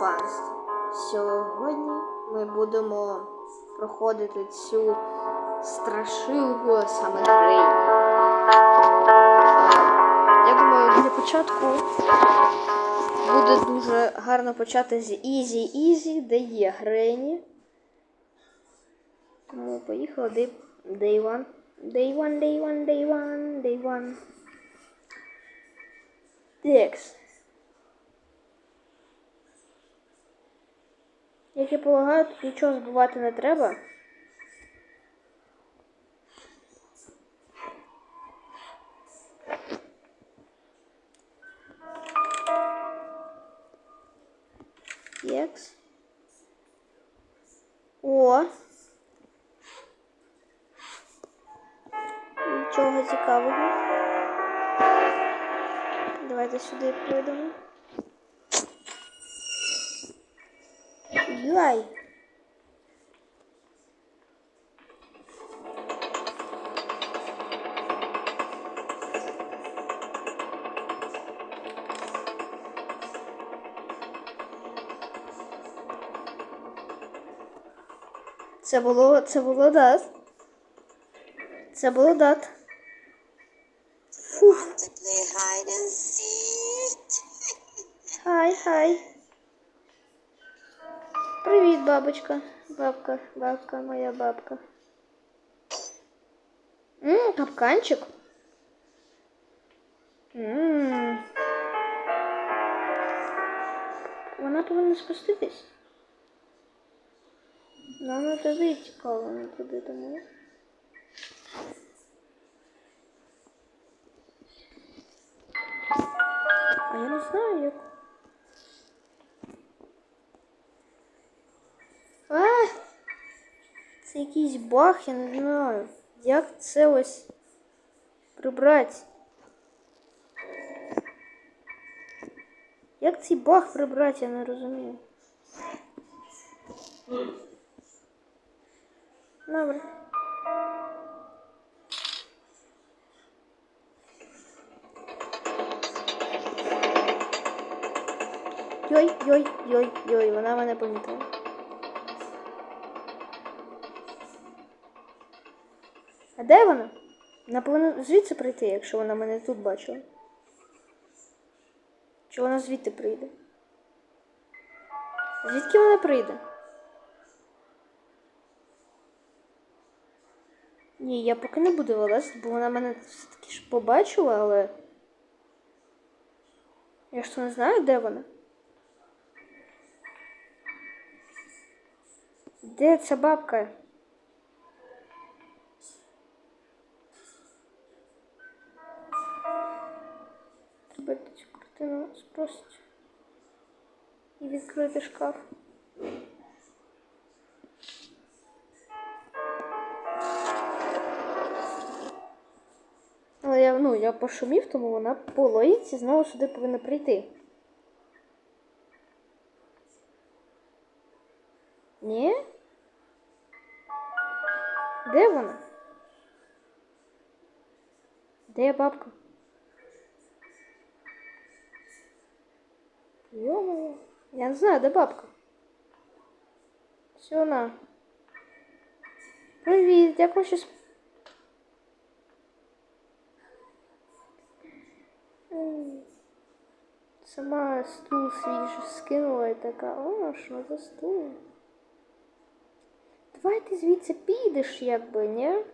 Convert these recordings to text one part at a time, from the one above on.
панство! Сьогодні ми будемо проходити цю страшилку саме Грейні. Я думаю, для початку буде дуже гарно почати з Easy Easy, де є Грейні. Тому поїхали day, day one. Day one, day one, day one, day one. Текст. Як я полагаю, тут нічого збивати не треба. Єкс. О. Нічого цікавого. Давайте сюди пройдемо. Юай. Це було, це було дат. Це було дат. Фух. Хай, хай. Привіт, бабочка. Бабка, бабка, моя бабка. Ммм, капканчик. Ммм. Вона повинна спуститись. Нам не туди цікаво, не туди тому. А я не знаю, як. Це якийсь баг, я не знаю. Як це ось прибрати? Як цей баг прибрати, я не розумію. Добре. Йой, йой, йой, йой, вона мене помітила. Де вона? Вона повинна звідси прийти, якщо вона мене тут бачила. Чи вона звідти прийде? Звідки вона прийде? Ні, я поки не буду вилазити, бо вона мене все-таки ж побачила, але. Я ж то не знаю, де вона. Де ця бабка? Треба цю картину спросити. І відкрити шкаф. Але я, ну, я пошумів, тому вона по логіці знову сюди повинна прийти. Ні? Де вона? Де бабка? Йо-моє. Я не знаю, де бабка. Все вона. Привіт, сп... М. Сама стул свій скинула і така, о, що за стул? Давай ти звідси підеш, якби, ні?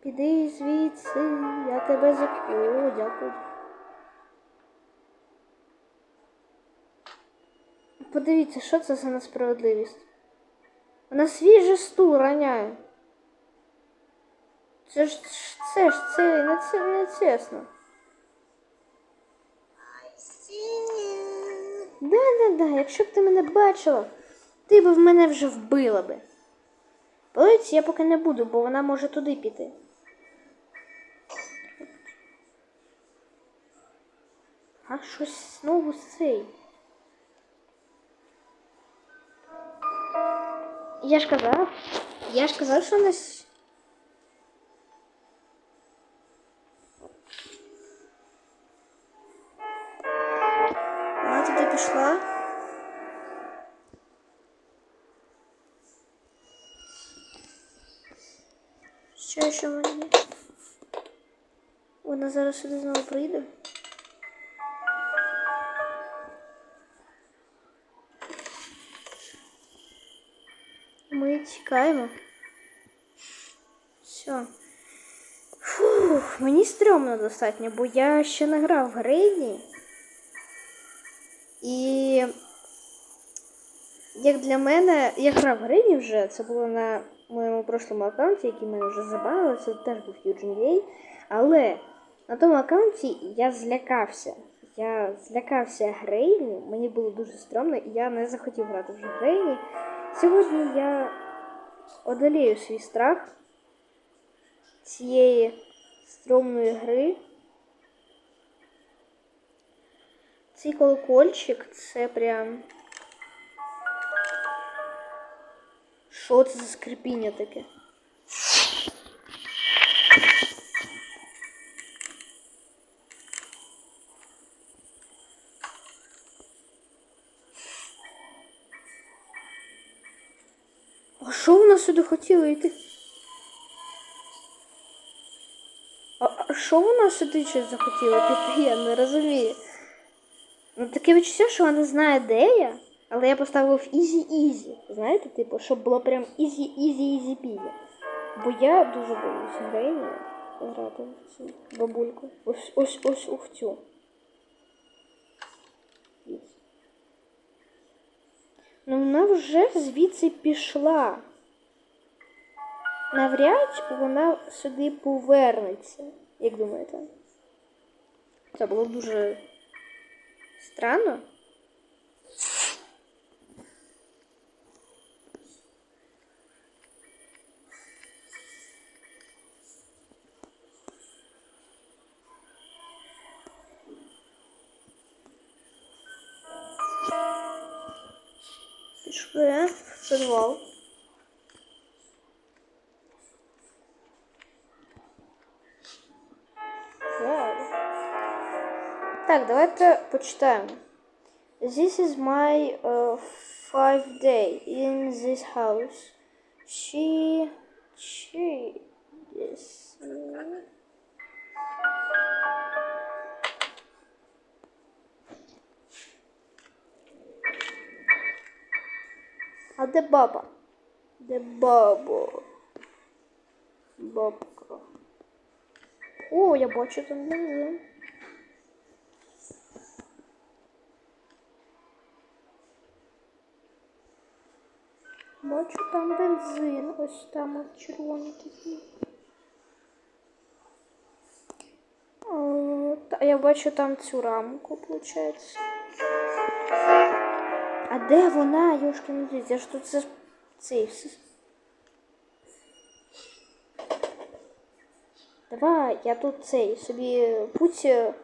Піди звідси, я тебе зак... О, дякую. Подивіться, що це за несправедливість. Вона свій же стул раняє. Це ж це ж це не це не чесно. I see you. Да, да, да, якщо б ти мене бачила, ти б в мене вже вбила би. Полиці я поки не буду, бо вона може туди піти. А щось знову з цей. Я ж казав. Я ж казав, що у нас. Вона туди пішла. Що ще можна? Вона зараз сюди знову прийде. Ми тікаємо. Все. Фух, мені стрьомно достатньо, бо я ще не грав в Грейді. І як для мене, я грав в Грейді вже, це було на моєму прошлому аккаунті, який мене вже забанили, це теж був Юджин Але на тому аккаунті я злякався. Я злякався Грейні, мені було дуже стрьомно, і я не захотів грати вже Грейні. Сьогодні я одолію свій страх цієї стромної гри. Цей колокольчик це прям. Що це за скрипіння таке? А що вона сюди хотіла йти? А що вона сюди щось захотіла піти? Я не розумію. Ну таке відчуття, що вона знає, де я, але я поставив ізі-ізі. Знаєте, типу, щоб було прям ізі-ізі-ізі-пізі. Бо я дуже боюся Грейні грати в цю бабульку. Ось ось ось у цю. Ну вона вже звідси пішла. Навряд вона сюди повернеться. Як думаєте? Це було дуже странно. Пішли в підвал. Так, давайте почитаємо. This is my uh, five day in this house. She, she, yes. А де баба? Де баба? Бабка. О, я бачу там бензин. Бачу там бензин, ось там от червоний такий. О, та, я бачу там цю рамку, виходить. А де вона, Йошкин дід? Я ж тут це цей. с- Давай, я тут цей собі путь е,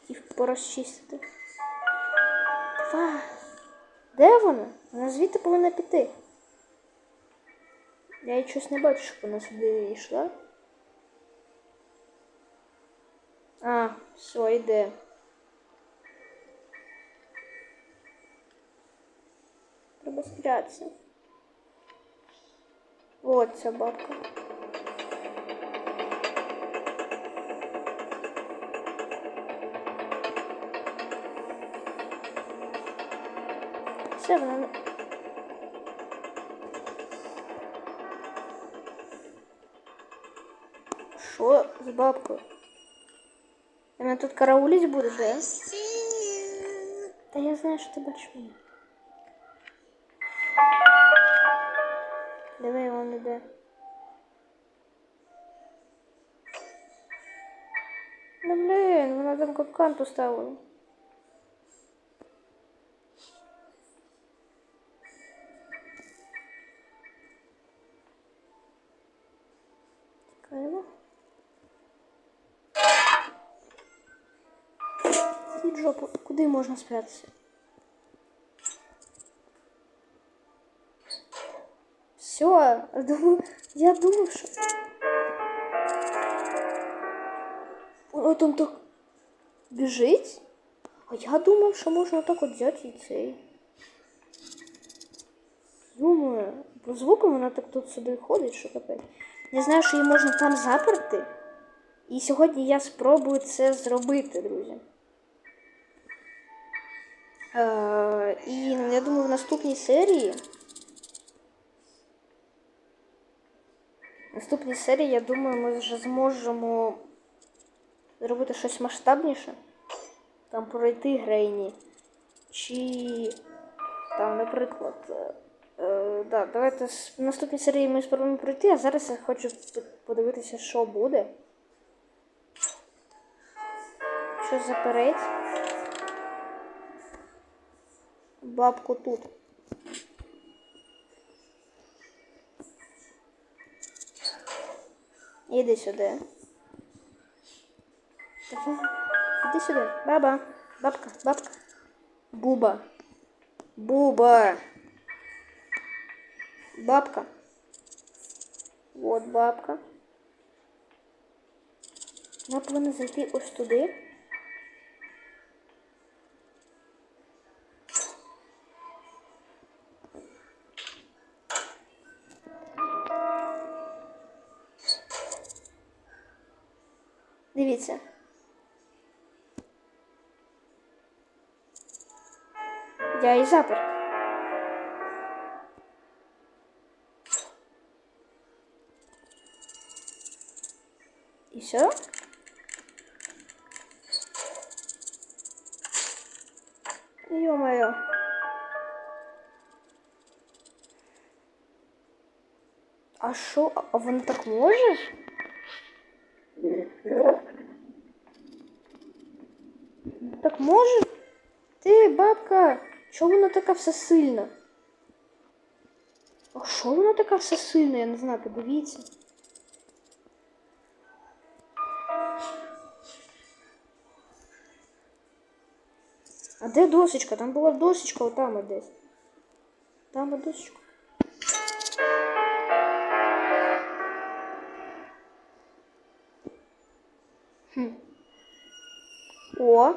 хотів порозчистити. Давай. Де вона? Вона звідти повинна піти. Я щось не бачу, щоб вона сюди йшла. А, все, йде. Треба спрятатися. Вот ця бабка. Все, вона не... Що з бабкою? Ти мене тут караулить будеш, да? See you. Та я знаю, що ти бачиш мене. Диви, вон іде. Ну блін, вона там капкан поставила. Тікаємо. Можна спрятатися? Все, я думав, що. От он так біжить. А я думав, що можна так от взяти і цей. Думаю, по звуку вона так тут сюди ходить, що капець. Я знаю, що її можна там заперти. І сьогодні я спробую це зробити, друзі. І я думаю, в наступній серії. В наступній серії, я думаю, ми вже зможемо зробити щось масштабніше. Там пройти Грейні. Чи там, наприклад. е, Е, да, давайте в наступній серії ми спробуємо пройти, а зараз я хочу подивитися, що буде. Що запереть? Бабку тут. Іди сюди. Давай. Іди сюди. Баба. Бабка, бабка. Буба. Буба. Бабка. Вот бабка. Вона повинна зайти ось туди. Дивіться. Я її запер. І все? Ё-моё. А що? А воно так може? Так може? Ти, бабка, чого вона така все сильна? А що вона така все сильна? Я не знаю, подивіться. А де досочка? Там була досочка отам от десь. Там от досочка. Хм. О.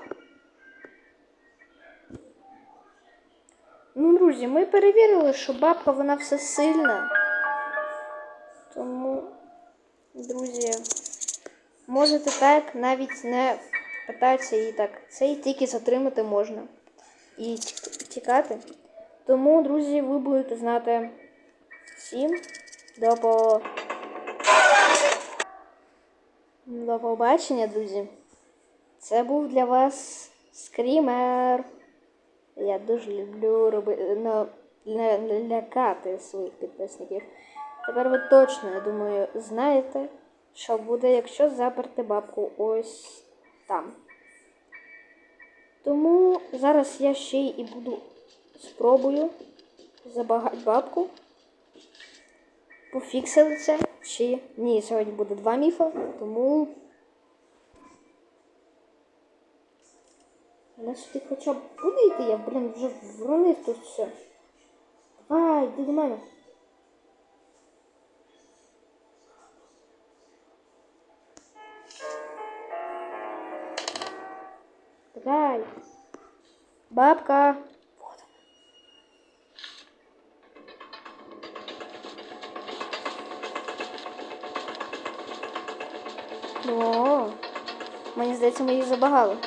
Ну, друзі, ми перевірили, що бабка вона все сильна. Тому, друзі, можете так навіть не питатися її так. Це і тільки затримати можна. І тікати. Тому, друзі, ви будете знати всім до по... До побачення, друзі. Це був для вас скрімер. Я дуже люблю роби... ну, лякати своїх підписників. Тепер ви точно, я думаю, знаєте, що буде, якщо заперти бабку ось там. Тому зараз я ще й і буду спробую забагати бабку. Пофіксили це чи ні, сьогодні буде два міфа, тому. Вона сюди хоча б буде йти, я, блін, вже вронив тут все. Давай, йди до мене. Давай. Бабка. Вот. О, мені здається, ми її забагали.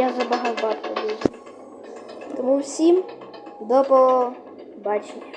Я забагав бабку дуже. Тому всім до побачення.